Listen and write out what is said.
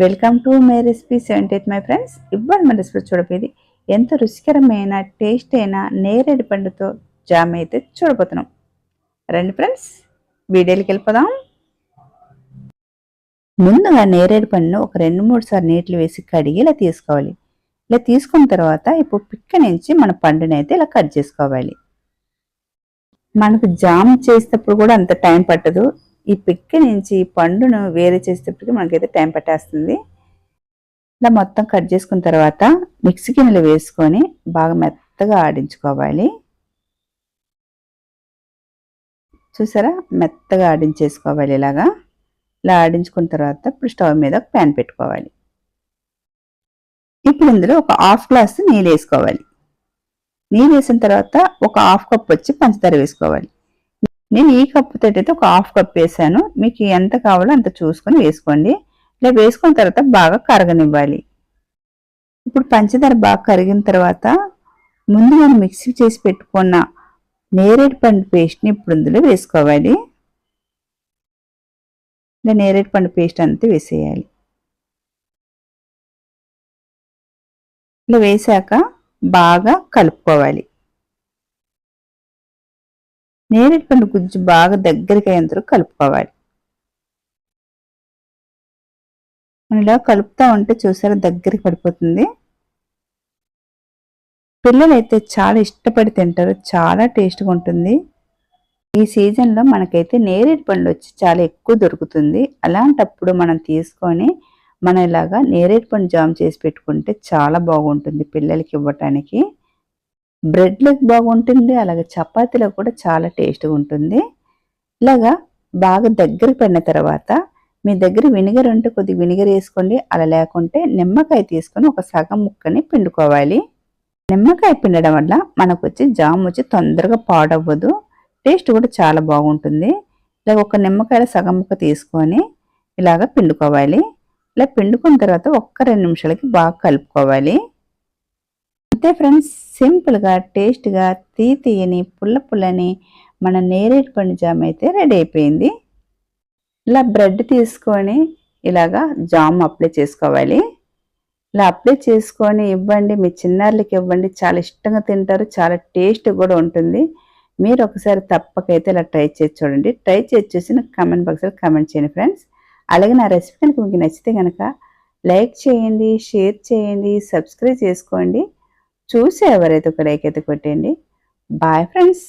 Welcome to my recipe seventy eight my friends ఇవ్వాలి మన recipe చూడపోయేది. ఎంత రుచికరమైన టేస్ట్ అయిన నేరేడు పండుతో జామ్ అయితే చూడబోతున్నాం. రండి ఫ్రెండ్స్ వీడియోకి వెళ్ళిపోదాం. ముందుగా నేరేడు పండును ఒక రెండు మూడు సార్లు నీటిలో వేసి కడిగి ఇలా తీసుకోవాలి. ఇలా తీసుకున్న తర్వాత ఇప్పుడు పిక్క నుంచి మన పండుని అయితే ఇలా కట్ చేసుకోవాలి. మనకు జామ్ చేసేటప్పుడు కూడా అంత టైం పట్టదు. ఈ పిక్క నుంచి పండును వేరే చేసేటప్పటికి మనకైతే టైం పట్టేస్తుంది. ఇలా మొత్తం కట్ చేసుకున్న తర్వాత మిక్సీ గిన్నెలు వేసుకొని బాగా మెత్తగా ఆడించుకోవాలి. చూసారా? మెత్తగా ఆడించేసుకోవాలి ఇలాగా. ఇలా ఆడించుకున్న తర్వాత ఇప్పుడు స్టవ్ మీద ఒక ప్యాన్ పెట్టుకోవాలి. ఇప్పుడు ఇందులో ఒక హాఫ్ గ్లాస్ నీళ్ళు వేసుకోవాలి. నీళ్ళు వేసిన తర్వాత ఒక హాఫ్ కప్ వచ్చి పంచదార వేసుకోవాలి. నేను ఈ కప్పు అయితే ఒక హాఫ్ కప్ వేసాను. మీకు ఎంత కావాలో అంత చూసుకొని వేసుకోండి. ఇలా వేసుకున్న తర్వాత బాగా కరగనివ్వాలి. ఇప్పుడు పంచదార బాగా కరిగిన తర్వాత ముందు మనం మిక్సీ చేసి పెట్టుకున్న నేరేడు పండు పేస్ట్ని ఇప్పుడు ఇందులో వేసుకోవాలి. ఇలా నేరేడు పండు పేస్ట్ అంతా వేసేయాలి. ఇలా వేసాక బాగా కలుపుకోవాలి. నేరేడు పండు గుజ్జు బాగా దగ్గరికి అయ్యేందుకు కలుపుకోవాలి. ఇలా కలుపుతా ఉంటే చూసారా దగ్గరికి పడిపోతుంది. పిల్లలు అయితే చాలా ఇష్టపడి తింటారు చాలా టేస్ట్గా ఉంటుంది. ఈ సీజన్లో మనకైతే నేరేడు పండు వచ్చి చాలా ఎక్కువ దొరుకుతుంది. అలాంటప్పుడు మనం తీసుకొని మనం ఇలాగా నేరేడు పండు జామ్ చేసి పెట్టుకుంటే చాలా బాగుంటుంది పిల్లలకి ఇవ్వటానికి. బ్రెడ్లకు బాగుంటుంది అలాగే చపాతీలో కూడా చాలా టేస్ట్గా ఉంటుంది. ఇలాగా బాగా దగ్గర పడిన తర్వాత మీ దగ్గర వినిగర్ ఉంటే కొద్దిగా వినిగర్ వేసుకోండి అలా లేకుంటే నిమ్మకాయ తీసుకొని ఒక సగం ముక్కని పిండుకోవాలి. నిమ్మకాయ పిండడం వల్ల మనకు వచ్చి జామ్ వచ్చి తొందరగా పాడవ్వదు టేస్ట్ కూడా చాలా బాగుంటుంది. ఇలా ఒక నిమ్మకాయల సగం ముక్క తీసుకొని ఇలాగ పిండుకోవాలి. ఇలా పిండుకున్న తర్వాత ఒక్క రెండు నిమిషాలకి బాగా కలుపుకోవాలి. అంతే ఫ్రెండ్స్ సింపుల్గా టేస్ట్గా తీ తీయని పుల్ల పుల్లని మన నేరేడు పండు జామ్ అయితే రెడీ అయిపోయింది. ఇలా బ్రెడ్ తీసుకొని ఇలాగా జామ్ అప్లై చేసుకోవాలి. ఇలా అప్లై చేసుకొని ఇవ్వండి మీ చిన్నారులకి ఇవ్వండి చాలా ఇష్టంగా తింటారు చాలా టేస్ట్ కూడా ఉంటుంది. మీరు ఒకసారి తప్పకైతే ఇలా ట్రై చేసి చూడండి. ట్రై చేసి చూసి నాకు కమెంట్ బాక్స్లో కమెంట్ చేయండి ఫ్రెండ్స్. అలాగే నా రెసిపీ కనుక మీకు నచ్చితే కనుక లైక్ చేయండి షేర్ చేయండి సబ్స్క్రైబ్ చేసుకోండి. చూసి ఎవరైతే ఒక లైక్ అయితే కొట్టండి. Bye friends